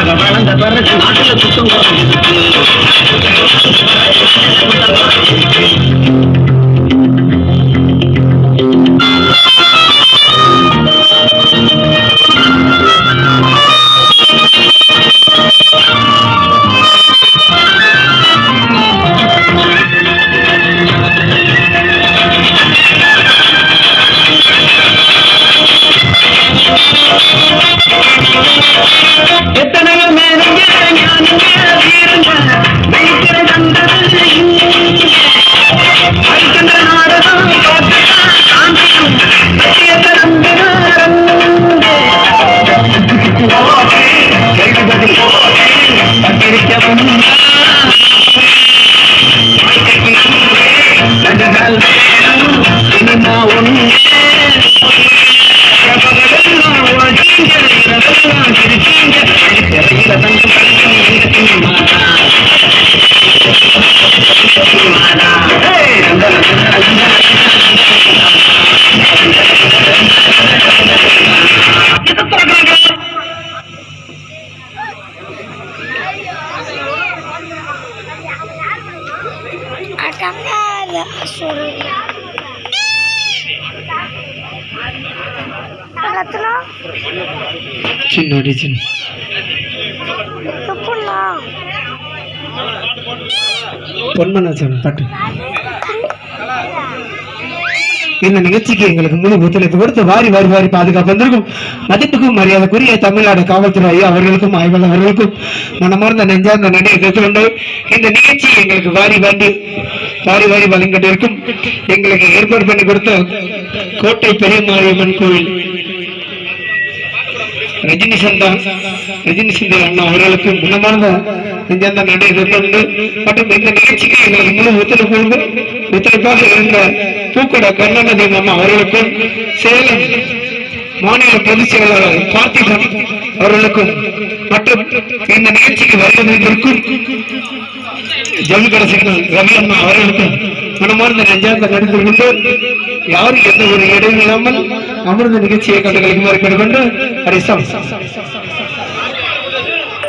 Agarraban de perro, இனிமா ஒன்றே பகலெல்லாம் உழைச்சீங்க, చిన్నోడి చిన్న పొన్మన్నా పట్టు இந்த நிகழ்ச்சிக்கு எங்களுக்கு முழு ஒத்துழைப்பு கொடுத்து வாரி வாரி வாரி பாதுகாப்பு வந்திருக்கும். மதிப்புக்கும் மரியாதைக்குரிய தமிழ்நாடு காவல்துறை ஐயா அவர்களுக்கும் ஆய்வாளர் அவர்களுக்கும் மனமார்ந்த நெஞ்சார்ந்த நன்றியை கேட்டுக்கொண்டு இந்த நிகழ்ச்சி எங்களுக்கு வாரி வாண்டி வாரி வாரி வழங்கிட்டு இருக்கும் எங்களுக்கு ஏற்பாடு பண்ணி கொடுத்த கோட்டை பெரியமாரியம்மன் கோவில். ரஜினி சந்தா ரஜினி அண்ணா அவர்களுக்கு முன்னமான நெஞ்சார்ந்த நன்றியை கேட்டுக்கொண்டு மற்றும் இந்த நிகழ்ச்சிக்கு எங்களுக்கு முழு ஒத்துழைப்பு ஒத்துழைப்பாக இருந்த பூக்கட கருணாநிதி அம்மா அவர்களுக்கும் சேலம் மாநில பொதுச் செயலாளர் பார்த்திபன் அவர்களுக்கும் மற்றும் இந்த நிகழ்ச்சிக்கு வருவதற்கும் ஜல்லிக்கடை ரவி அம்மா அவர்களுக்கும் மனமார்ந்த நெஞ்சார்ந்த கருத்து கொண்டு யாரும் எந்த ஒரு இடையும் இல்லாமல் அமிர்த நிகழ்ச்சியை கண்டுகளிக்குமாறு கேட்டுக்கொண்டு ஹரிசம்